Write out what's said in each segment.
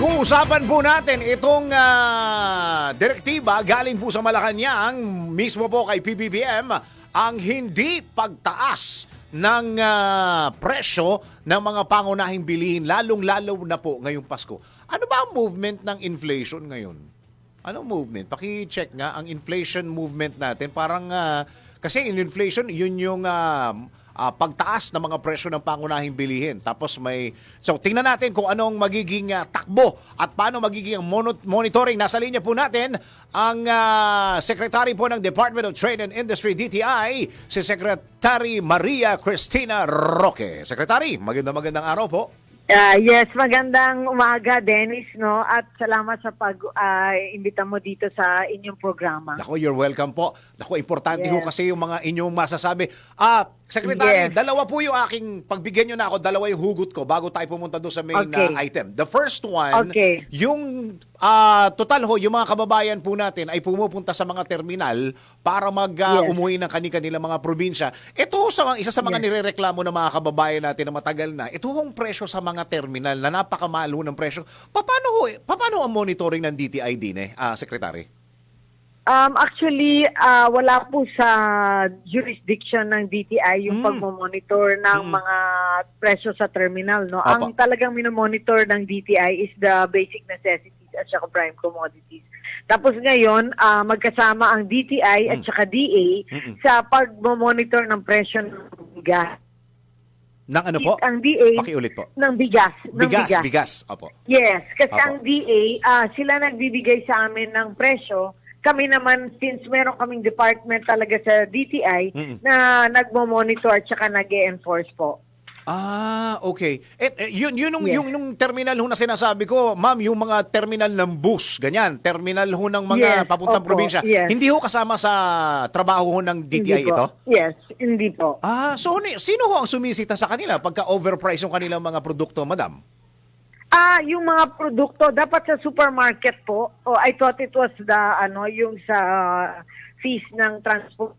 Pag-uusapan po natin itong ah, direktiba galing po sa Malacanang, mismo po kay PBBM, ang hindi pagtaas ng ah, presyo ng mga pangunahing bilihin, lalong-lalo na po ngayong Pasko. Ano ba ang movement ng inflation ngayon? Anong movement? Paki-check nga ang inflation movement natin. Parang, ah, kasi in inflation, yun yung ah, ah, pagtaas ng mga presyo ng pangunahing bilihin. Tapos may, so tingnan natin kung anong magiging ah, takbo at paano magiging monitoring. Nasa linya po natin ang ah, Secretary po ng Department of Trade and Industry, DTI, si Secretary Maria Cristina Roque. Secretary, magandang magandang araw po. Ah, yes, magandang umaga, Dennis, no? At salamat sa pag-imbita mo dito sa inyong programa. Nako, you're welcome po. Nako, importante ho Yes. kasi yung mga inyong masasabi. Ah, Secretary, Yes. dalawa po yung aking, pagbigyan nyo na ako, dalawa yung hugot ko bago tayo pumunta doon sa main Okay. ah, item. The first one, Okay. yung ah, total ho, yung mga kababayan po natin ay pumupunta sa mga terminal para mag ah, Yes. ng kanilang mga probinsya. Ito sa isa sa mga Yes. nirereklamo ng mga kababayan natin na matagal na. Ito hong presyo sa mga terminal na napakamahal ho ng presyo. Paano ho, paano ang monitoring ng DTI din eh, ah, Secretary? Um, actually, ah, wala po sa jurisdiction ng DTI yung Mm. pagmamonitor ng Mm. mga presyo sa terminal, no? Opo. Ang talagang minomonitor ng DTI is the basic necessities at saka prime commodities. Tapos ngayon, ah, magkasama ang DTI at Mm. saka DA Mm-mm. sa pagmamonitor ng presyo ng bigas. Ng ano po? Ang DA Pakiulit po. ng bigas. Ng Bigas, bigas. Opo. Yes, kasi Apo. ang DA, ah, sila nagbibigay sa amin ng presyo. Kami naman, since meron kaming department talaga sa DTI, Mm-mm. na nagmo-monitor at saka nag-enforce po. Ah, okay. Et, eh, yun, yun, yung, Yes. yung, yung terminal ho na sinasabi ko, ma'am, yung mga terminal ng bus, ganyan, terminal ho ng mga Yes, papuntang opo, probinsya, yes. hindi ho kasama sa trabaho ho ng DTI Hindi po. ito? Yes, hindi po. Ah, so ni- sino ho ang sumisita sa kanila pagka overprice yung kanilang mga produkto, madam? Ah, yung mga produkto, dapat sa supermarket po. Oh, I thought it was the, ano, yung sa fees ng transport.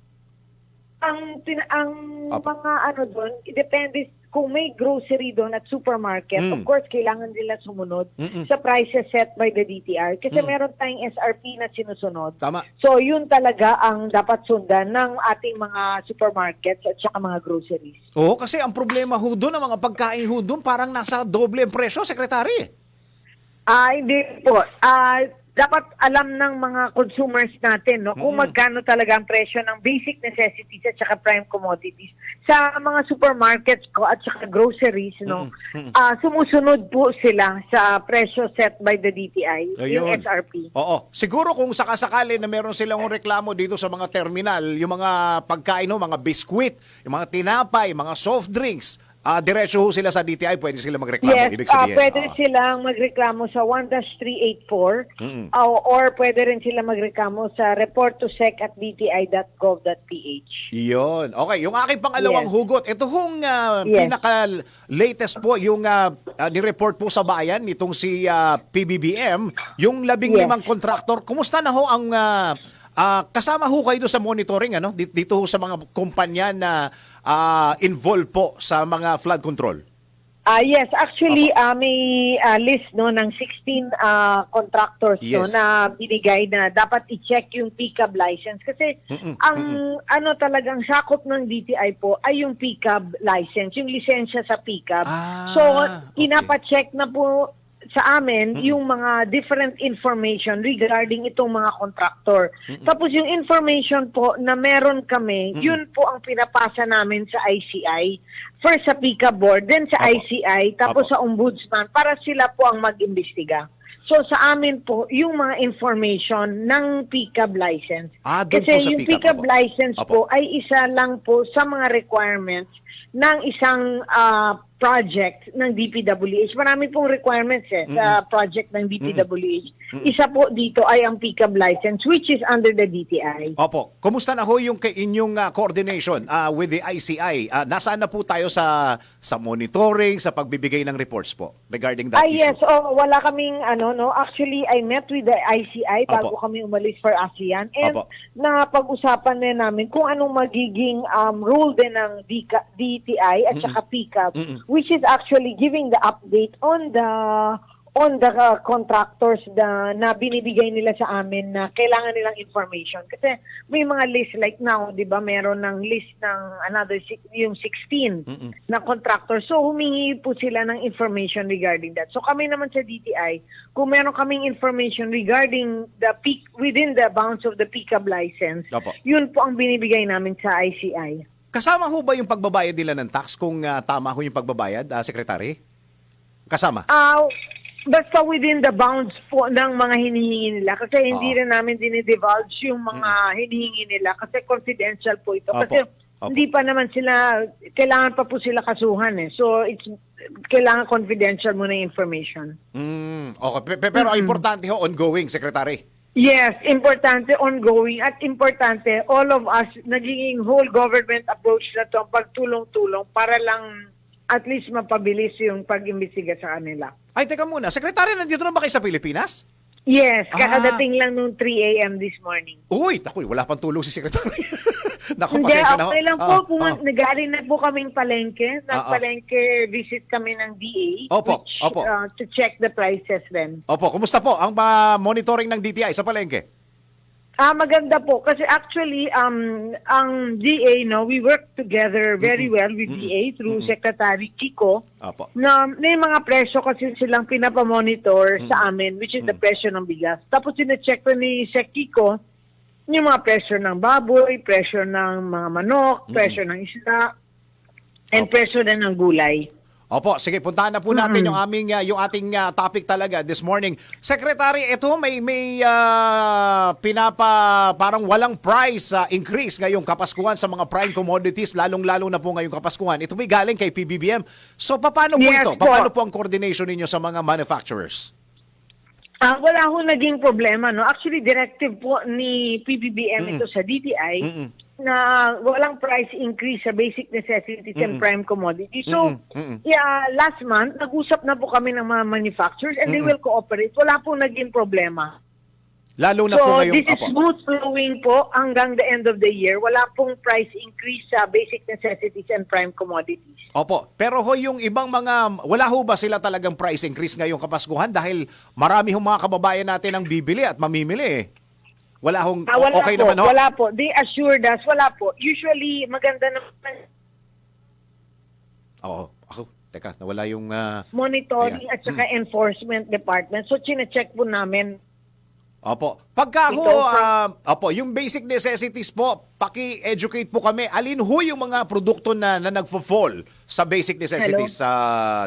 Ang, tin- ang Apo. mga ano doon, depende kung may grocery doon at supermarket, Mm. of course, kailangan nila sumunod Mm-mm. sa prices set by the DTR. Kasi Mm. meron tayong SRP na sinusunod. Tama. So, yun talaga ang dapat sundan ng ating mga supermarkets at saka mga groceries. Oo, kasi ang problema ho doon, ang mga pagkain ho doon, parang nasa doble ang presyo, sekretary. Ah, hindi po. Ah, dapat alam ng mga consumers natin no kung magkano talaga ang presyo ng basic necessities at saka prime commodities sa mga supermarkets ko at saka groceries no. Ah, sumusunod po sila sa presyo set by the DTI, yung Ayun. SRP. Oo. Siguro kung sakasakali na meron silang reklamo dito sa mga terminal, yung mga pagkain, no, mga biskwit, yung mga tinapay, mga soft drinks, ah diretso ho sila sa DTI, pwede sila magreklamo. Yes, Ibig sabihin. pwede Oo. silang magreklamo sa 1-384 Mm-mm. ah, or pwede rin sila magreklamo sa report to sec at dti.gov.ph. Iyon. Okay, yung aking pangalawang Yes. hugot, ito hong ah, Yes. pinaka-latest po, yung ah, ah, ni-report po sa bayan nitong si ah, PBBM, yung labing Yes. limang kontraktor. Kumusta na ho ang ah, ah, kasama ho kayo sa monitoring ano? Dito, ho sa mga kumpanya na ah, involved po sa mga flood control? Ah yes, actually ah, may ah, list no ng 16 ah, contractors no Yes. na binigay na dapat i-check yung pickup license kasi Mm-mm, ang ano talagang sakop ng DTI po ay yung pickup license, yung lisensya sa pickup. Ah, so okay. pinapa-check na po sa amin yung mga different information regarding itong mga contractor. Tapos yung information po na meron kami, yun po ang pinapasa namin sa ICI. First sa PICA board, then sa Apo. ICI, tapos Apo. sa ombudsman para sila po ang mag-imbestiga. So sa amin po, yung mga information ng pickup license. Ah, Kasi po yung pickup, pickup license Apo. po ay isa lang po sa mga requirements ng isang ah, project ng DPWH. Marami pong requirements eh, sa project ng DPWH. Isa po dito ay ang pickup license which is under the DTI. Opo. Kumusta na ho yung kay inyong ah, coordination ah, with the ICI? Ah, nasaan na po tayo sa sa monitoring, sa pagbibigay ng reports po regarding that Ah, issue? yes. Oh, wala kaming ano, no. Actually, I met with the ICI bago Opo. kami umalis for ASEAN. And Opo. napag-usapan din namin kung anong magiging um, rule din ng DTI at saka PICAP, Mm-mm. which is actually giving the update on the on the uh, contractors na, na binibigay nila sa amin na kailangan nilang information. Kasi may mga list like now, di ba, meron ng list ng another, yung 16 na contractors. So humingi po sila ng information regarding that. So kami naman sa DTI, kung meron kaming information regarding the peak, within the bounds of the PCAB license, Opo. yun po ang binibigay namin sa ICI. Kasama ho ba yung pagbabayad nila ng tax kung ah, tama ho yung pagbabayad, ah, Secretary? Kasama? Ah, basta within the bounds po ng mga hinihingi nila kasi hindi Oo. rin namin dinidivulge yung mga hinihingi nila kasi confidential po ito. Opo. Kasi Opo. hindi pa naman sila, kailangan pa po sila kasuhan eh. So, it's kailangan confidential muna yung information. Mm, okay. Pe- pe- pero importante ho, ongoing, Secretary. Yes, importante ongoing at importante all of us naging whole government approach na to ang pagtulong-tulong para lang at least mapabilis yung pag-imbestiga sa kanila. Ay, teka muna. Secretary, nandito na ba kayo sa Pilipinas? Yes, Ah. kakadating lang nung 3 a.m. this morning. Uy, naku, wala pang tulong si Secretary. naku, Hindi, pasensya na ho. okay lang po. Ah, Pumun- ah. Nagaling na po kaming palengke. Ah, ah. Nagpalengke visit kami ng DA. Opo, which, opo. uh, to check the prices then. Opo, kumusta po ang ah, monitoring ng DTI sa palengke? Ah, maganda po. Kasi actually, um, ang DA, no, we work together very well with DA through Secretary Kiko. Opo. Na may mga presyo kasi silang pinapamonitor sa amin, which is the presyo ng bigas. Tapos sine-check ko ni Sec Kiko yung mga presyo ng baboy, presyo ng mga manok, presyo ng isda, and Opo. presyo din ng gulay. Opo, sige, puntahan na po natin yung aming ah, yung ating ah, topic talaga this morning. Secretary, ito may may ah, pinapa parang walang price ah, increase ngayong Kapaskuhan sa mga prime commodities, lalong-lalo na po ngayong Kapaskuhan. Ito may galing kay PBBM. So paano po Yes ito? po. Paano po ang coordination ninyo sa mga manufacturers? Ah, wala ho naging problema, no? Actually, directive po ni PBBM ito sa DTI Mm-mm. Na walang price increase sa basic necessities and prime commodities. So. Mm-mm. yeah, last month, nag-usap na po kami ng mga manufacturers and they will cooperate. Wala pong naging problema. Lalo na po So, ngayong this is smooth flowing po hanggang the end of the year. Wala pong price increase sa basic necessities and prime commodities. Opo, pero ho yung ibang mga, wala ho ba sila talagang price increase ngayong Kapaskuhan dahil marami hong mga kababayan natin ang bibili at mamimili eh. Wala hong, Ah, wala okay po, naman ho? wala po. They assured us, wala po. Usually, maganda naman Oo, ako, teka, nawala yung, ah, monitoring Ayan. at saka enforcement department. So, chine-check po namin. Opo. Pagka ho, ah, opo, yung basic necessities po, paki-educate po kami, alin ho yung mga produkto na, na nagfo-fall sa basic necessities, sa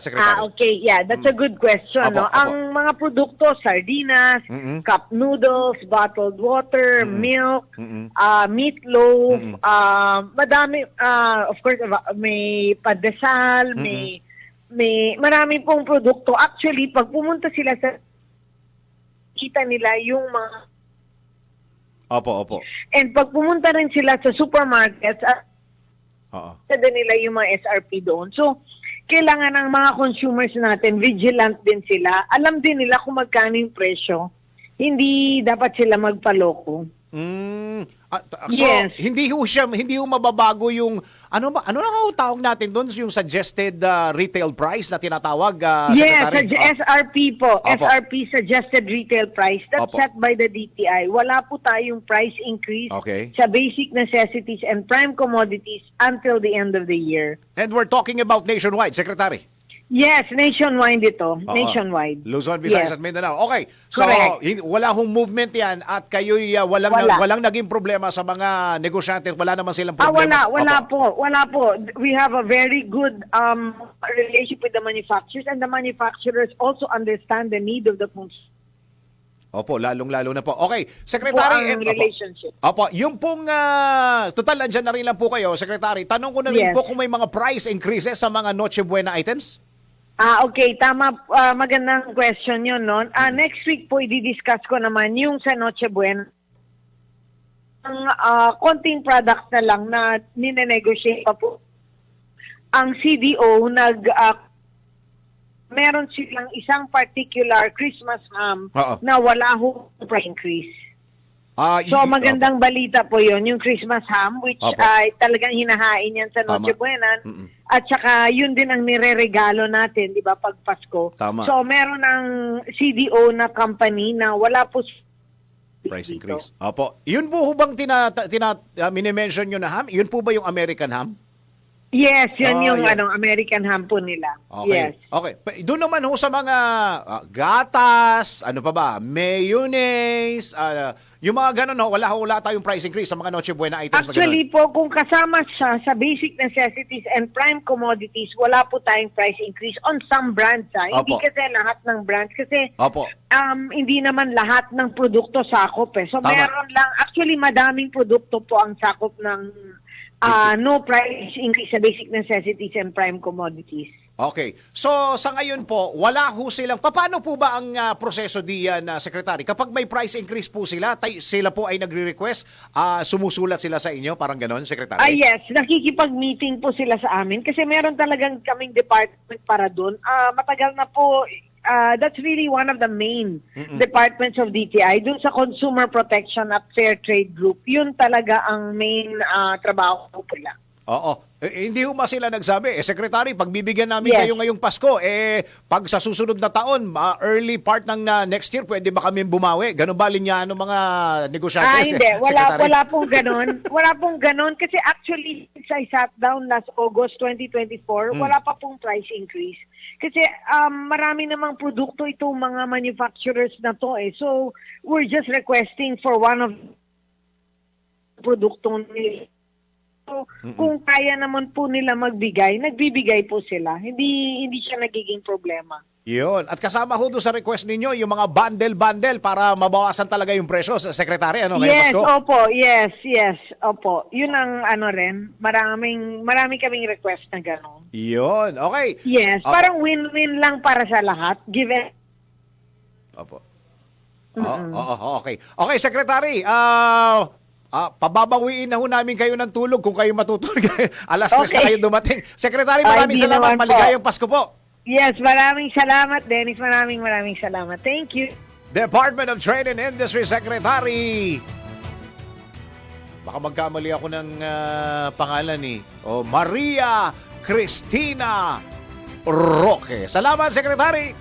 Secretary? Ah, okay. Yeah, that's a good question. Opo, no? opo. Ang mga produkto, sardinas, Mm-mm. cup noodles, bottled water, milk, Mm-mm. ah, meatloaf, ah, madami, ah, of course, may padesal, may may marami pong produkto. Actually, pag pumunta sila sa kita nila yung mga Opo, opo. and pag pumunta rin sila sa supermarkets at Oo. Sada nila yung mga SRP doon. So, kailangan ng mga consumers natin, vigilant din sila. Alam din nila kung magkano yung presyo. Hindi dapat sila magpaloko. Mm, ah, t- so Yes. hindi ho siya hindi ho mababago yung ano ba ano na ho tawag natin doon yung suggested ah, retail price na tinatawag ah, yes, Secretary? Ah, SRP po. Opo. SRP, Suggested Retail Price. That's Opo. set by the DTI. Wala po tayong price increase Okay. sa basic necessities and prime commodities until the end of the year. and we're talking about nationwide, Secretary. Yes, nationwide ito. Oo. Nationwide. Luzon, Visayas Yes. at Mindanao. Okay. So Correct. hin- wala hong movement 'yan at kayo'y ah, walang Wala. walang naging problema sa mga negosyante, wala naman silang Ah, problema. wala, wala Opo. po. Wala po. We have a very good um, relationship with the manufacturers and the manufacturers also understand the need of the consumer. Opo, lalong-lalo na po. Okay, Secretary. ang eh, relationship. Opo, yung pong, ah, total, andyan na rin lang po kayo, Secretary. Tanong ko na rin Yes. po kung may mga price increases sa mga Noche Buena items? Ah, okay. Tama. ah, magandang question yun, no? Ah, next week po, i-discuss ko naman yung sa Noche Buena. Ang ah, konting products na lang na ninenegotiate pa po. Ang CDO, nag... ah, meron silang isang particular Christmas ham Oo. na wala ho price increase. Ah, So y- magandang balita po yon yung Christmas ham which Opo. ay talagang hinahain yan sa Tama. Noche Buena. Mm-mm. At saka yun din ang nireregalo natin, di ba, pag Pasko. Tama. So meron ng CDO na company na wala po Price dito. increase. Opo. Yun po hubang tina, tina, uh, minimension nyo na ham? Yun po ba yung American ham? Yes, yun Oh, yung yun. ano, American ham po nila. Okay. Yes. Okay. Pa- Doon naman ho sa mga ah, gatas, ano pa ba, mayonnaise, ah, yung mga ganun ho, wala ho, wala tayong price increase sa mga Noche Buena items na Actually ganun. po, kung kasama siya sa basic necessities and prime commodities, wala po tayong price increase on some brands. Ha? Hindi Opo. kasi lahat ng brands. Kasi Opo. um, hindi naman lahat ng produkto sakop eh. So Tama. meron lang, actually madaming produkto po ang sakop ng ah, no price increase sa basic necessities and prime commodities. Okay. So, sa ngayon po, wala ho silang... Paano po ba ang ah, proseso diyan, na Secretary? Kapag may price increase po sila, tay- sila po ay nagre-request, ah, sumusulat sila sa inyo, parang ganon, Secretary? Ah yes, nakikipag-meeting po sila sa amin kasi meron talagang kaming department para doon. Ah matagal na po, ah, that's really one of the main departments of DTI. Doon sa Consumer Protection at Fair Trade Group, yun talaga ang main ah, trabaho po nila. Oo. Eh, hindi ho ba sila nagsabi, eh, Secretary, pagbibigyan namin Yes. kayo ngayong Pasko, eh, pag sa susunod na taon, ah, early part ng na next year, pwede ba kami bumawi? Ganun ba linya ng mga negosyante? Ah, hindi. Wala, Secretary? wala pong ganon. Wala pong ganon. Kasi actually, since I sat down last August 2024, Hmm. wala pa pong price increase. Kasi um, marami namang produkto itong mga manufacturers na to eh. So, we're just requesting for one of produktong nila. So, kung kaya naman po nila magbigay, nagbibigay po sila. Hindi hindi siya nagiging problema. Yun. At kasama ho doon sa request ninyo, yung mga bundle-bundle para mabawasan talaga yung presyo, Secretary, ano, ngayong yes, Pasko? opo. Yes, yes. Opo. Yun ang ano rin. Maraming, marami kaming request na gano'n. Yun. Okay. Yes. Opo. Parang win-win lang para sa lahat. Given Opo. Oo, oo, okay. Okay, Secretary, ah ah, pababawiin na ho namin kayo ng tulog kung kayo matutulog. Alas tres na Okay. kayo dumating. Secretary, Ay, maraming di salamat. naman po. Maligayang Pasko po. Yes, maraming salamat, Dennis. Maraming maraming salamat. Thank you. Department of Trade and Industry Secretary. Baka magkamali ako ng ah, pangalan ni oh, Maria Cristina Roque. Salamat, Secretary.